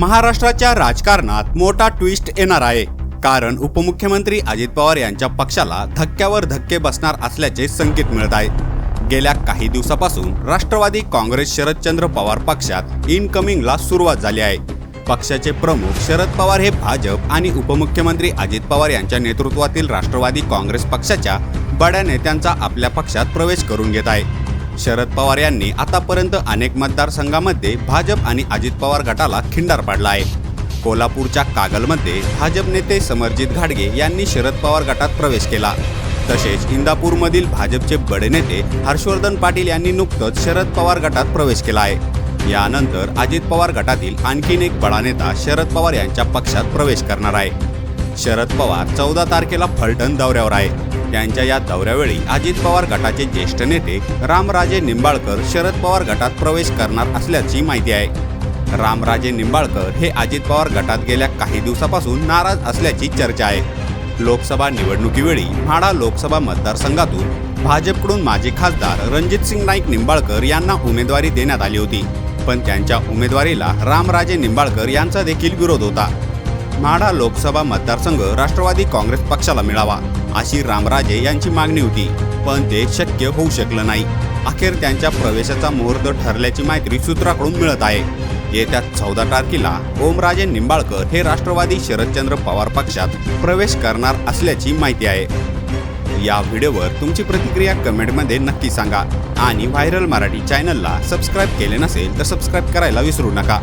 महाराष्ट्राच्या राजकारणात मोठा ट्विस्ट येणार आहे. कारण उपमुख्यमंत्री अजित पवार यांच्या पक्षाला धक्क्यावर धक्के बसणार असल्याचे संकेत मिळत आहेत गेल्या काही दिवसापासून राष्ट्रवादी काँग्रेस शरदचंद्र पवार पक्षात इनकमिंगला सुरुवात झाली आहे. पक्षाचे प्रमुख शरद पवार हे भाजप आणि उपमुख्यमंत्री अजित पवार यांच्या नेतृत्वातील राष्ट्रवादी काँग्रेस पक्षाच्या बड्या नेत्यांचा आपल्या पक्षात प्रवेश करून घेत आहे. शरद पवार यांनी आतापर्यंत अनेक मतदारसंघामध्ये भाजप आणि अजित पवार गटाला खिंडार पाडला आहे. कोल्हापूरच्या कागलमध्ये भाजप नेते समरजित घाडगे यांनी शरद पवार गटात प्रवेश केला. तसेच इंदापूरमधील भाजपचे बडे नेते हर्षवर्धन पाटील यांनी नुकतंच शरद पवार गटात प्रवेश केला आहे. यानंतर अजित पवार गटातील आणखीन एक बडा नेता शरद पवार यांच्या पक्षात प्रवेश करणार आहे. शरद पवार चौदा तारखेला फलटण दौऱ्यावर आहे. त्यांच्या या दौऱ्यावेळी अजित पवार गटाचे ज्येष्ठ नेते रामराजे निंबाळकर शरद पवार गटात प्रवेश करणार असल्याची माहिती आहे. रामराजे निंबाळकर हे अजित पवार गटात गेल्या काही दिवसापासून नाराज असल्याची चर्चा आहे. लोकसभा निवडणुकीवेळी म्हाडा लोकसभा मतदारसंघातून भाजपकडून माजी खासदार रणजितसिंग नाईक निंबाळकर यांना उमेदवारी देण्यात आली होती. पण त्यांच्या उमेदवारीला रामराजे निंबाळकर यांचा देखील विरोध होता. म्हाडा लोकसभा मतदारसंघ राष्ट्रवादी काँग्रेस पक्षाला मिळावा अशी रामराजे यांची मागणी होती. पण ते शक्य होऊ शकलं नाही. अखेर त्यांच्या प्रवेशाचा मुहूर्त ठरल्याची माहिती सूत्राकडून मिळत आहे. येत्या चौदा तारखेला ओमराजे निंबाळकर हे राष्ट्रवादी शरदचंद्र पवार पक्षात प्रवेश करणार असल्याची माहिती आहे. या व्हिडिओवर तुमची प्रतिक्रिया कमेंटमध्ये नक्की सांगा. आणि व्हायरल मराठी चॅनलला सबस्क्राईब केले नसेल तर सबस्क्राईब करायला विसरू नका.